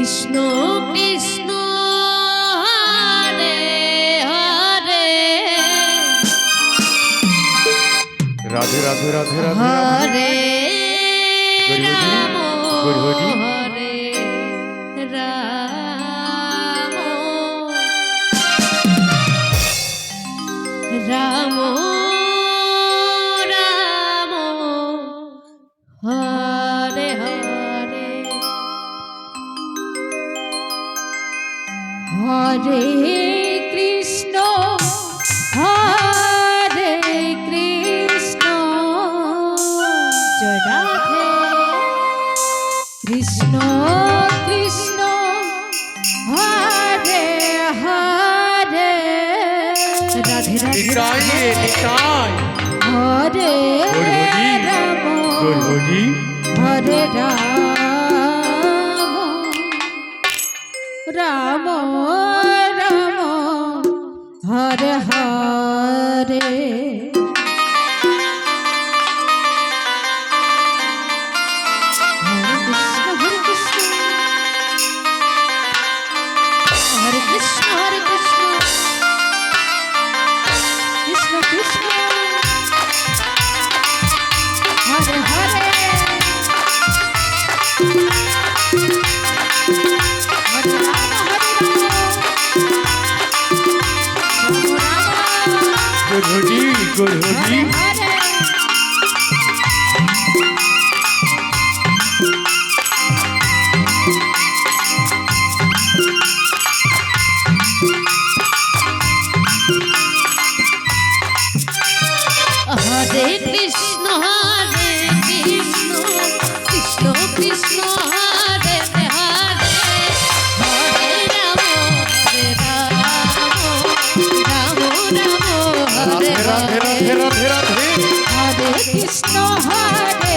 কৃষ্ণ কৃষ্ণ হরে হরে। রাধে রাধে রাধে রাধে হরে রাম। হরে রাম। রাম হরে কৃষ্ণ হরে কৃষ্ণ। জয় রাধে। কৃষ্ণ কৃষ্ণ হরে হরে। রাধে রাধে। হরে রাম। হরে রাম। রাম গরহরি গরহরি হরে কৃষ্ণ হরে রাধে রাধে রাধে হরে কৃষ্ণ হরে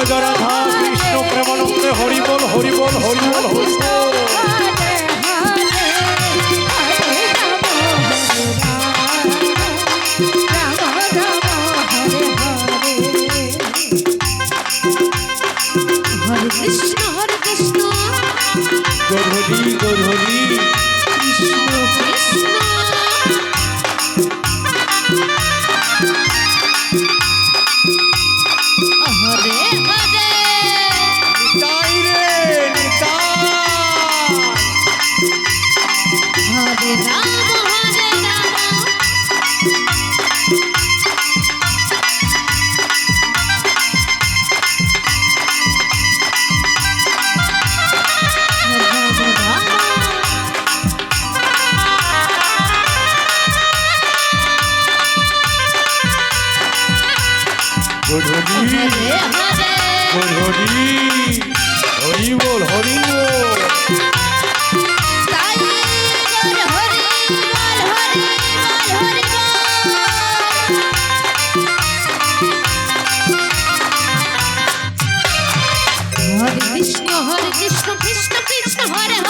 জয় জয় রাধা কৃষ্ণ প্রেমানন্দে হরিবল হরিবল হরিবল হরিবল। ঠাকুর হরি হরি বল হরি বল Krishna, Hare Krishna, Krishna Krishna, Hare Hare.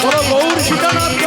ওরা বউর সীতানাথকে